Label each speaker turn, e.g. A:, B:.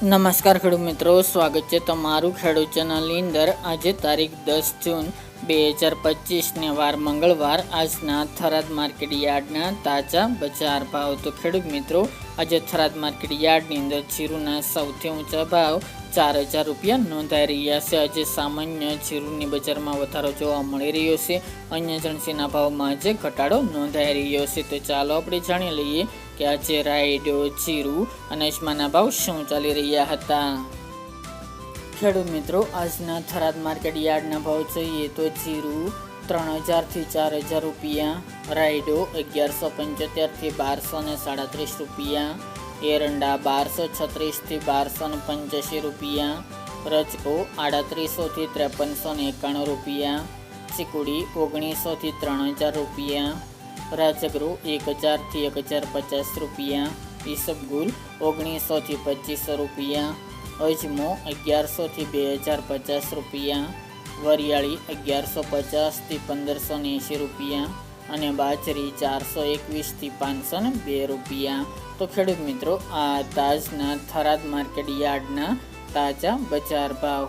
A: નમસ્કાર ખેડૂત મિત્રો સ્વાગત છે તમારું ખેડૂત ચેનલની અંદર. આજે તારીખ દસ જૂન બે હજાર પચીસને વાર મંગળવાર આજના થરાદ માર્કેટ યાર્ડના તાજા બજાર ભાવ તો ખેડૂત મિત્રો, આજે થરાદ માર્કેટ યાર્ડની અંદર જીરુના સૌથી ઊંચા ભાવ ચાર હજાર રૂપિયા નોંધાઈ રહ્યા છે. આજે સામાન્ય જીરુની બજારમાં વધારો જોવા મળી રહ્યો છે. અન્ય જણસીના ભાવમાં આજે ઘટાડો નોંધાઈ રહ્યો છે. તો ચાલો આપણે જાણી લઈએ કે આજે રાયડો, જીરુ અને અજમાના ભાવ શું ચાલી રહ્યા હતા. ખેડૂત મિત્રો, આજના થરાદ માર્કેટ યાર્ડના ભાવ જોઈએ તો જીરું ત્રણ હજારથી ચાર હજાર રૂપિયા, રાયડો અગિયારસો પંચોતેરથી બારસો ને સાડત્રીસ રૂપિયા, એરંડા બારસો છત્રીસથી બારસો ને પંચ્યાસી રૂપિયા, રજકો આડત્રીસોથી ત્રેપનસો ને એકાણું રૂપિયા, ચીકુડી ઓગણીસોથી ત્રણ હજાર રૂપિયા, રાજગૃહ એક હજારથી એક હજાર પચાસ રૂપિયા ઈસબગુલ ઓગણીસોથી પચીસો રૂપિયા અજમો અગિયારસોથી બે હજાર પચાસ રૂપિયા, વરિયાળી અગિયારસો પચાસથી પંદરસો ને એંશી રૂપિયા અને બાજરી ચારસો એકવીસથી પાંચસો ને બે રૂપિયા. તો ખેડૂત મિત્રો, આ તાજના થરાદ માર્કેટ યાર્ડના તાજા બજાર ભાવ.